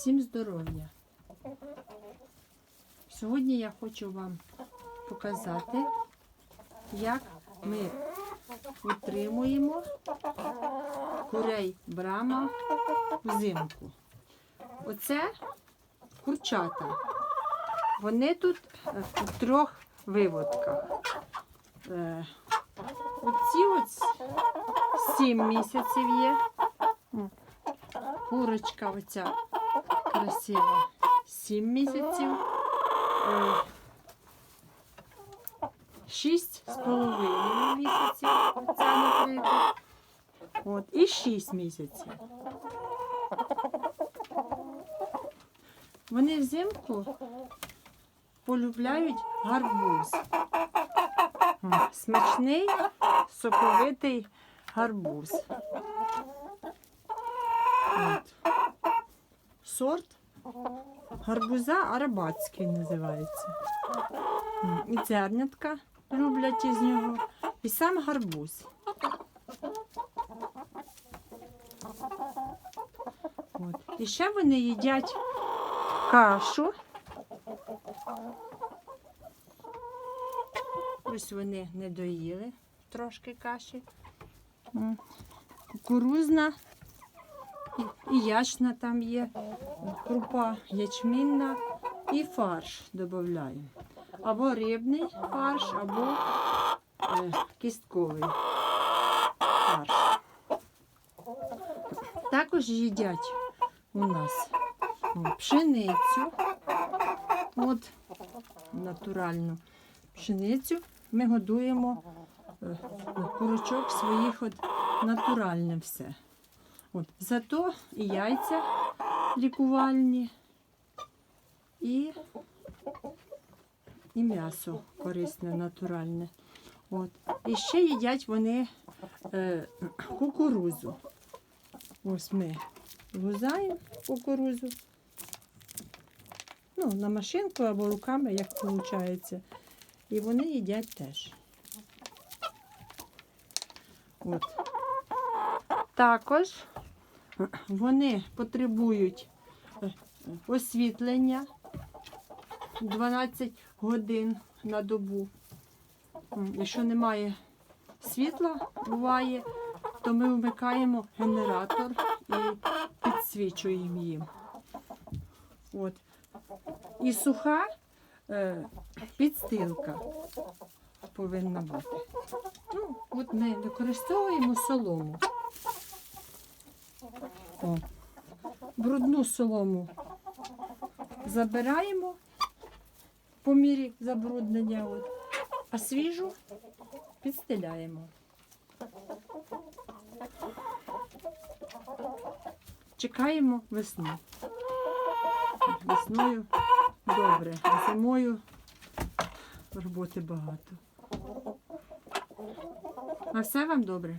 Всім здоров'я! Сьогодні я хочу вам показати, як ми утримуємо курей брама взимку. Оце курчата. Вони тут е, в трьох виводках. Е, Оці ось 7 місяців є. Курочка оця красива. 7 місяців. Е, Шість з половиною місяців. Оця, наприклад. От, і 6 місяців. Вони взимку полюбляють гарбуз. Смачний, соковитий гарбуз. От. Сорт гарбуза арабатський називається. І зернятка люблять із нього. І сам гарбуз. От. І ще вони їдять кашу. Ось вони не доїли трошки каші. Кукурузна і, ячна там є, крупа ячмінна і фарш додаємо. Або рибний фарш, або е, кістковий фарш. Також їдять у нас пшеницю. От натуральну пшеницю ми годуємо е, курочок своїх от натуральне все. От. Зато і яйця лікувальні, і, і м'ясо корисне, натуральне. От. І ще їдять вони е, кукурузу. Ось ми лузаємо кукурузу. Ну, на машинку або руками, як виходить. І вони їдять теж. От. Також вони потребують е, освітлення 12 годин на добу. Якщо немає світла, буває, то ми вмикаємо генератор і підсвічуємо їм. От. І суха е, підстилка повинна бути. Ну, от ми використовуємо солому. О. Брудну солому забираємо по мірі забруднення, от, а свіжу підстеляємо. Чекаємо весну. Весною добре, а зимою роботи багато. А все вам добре?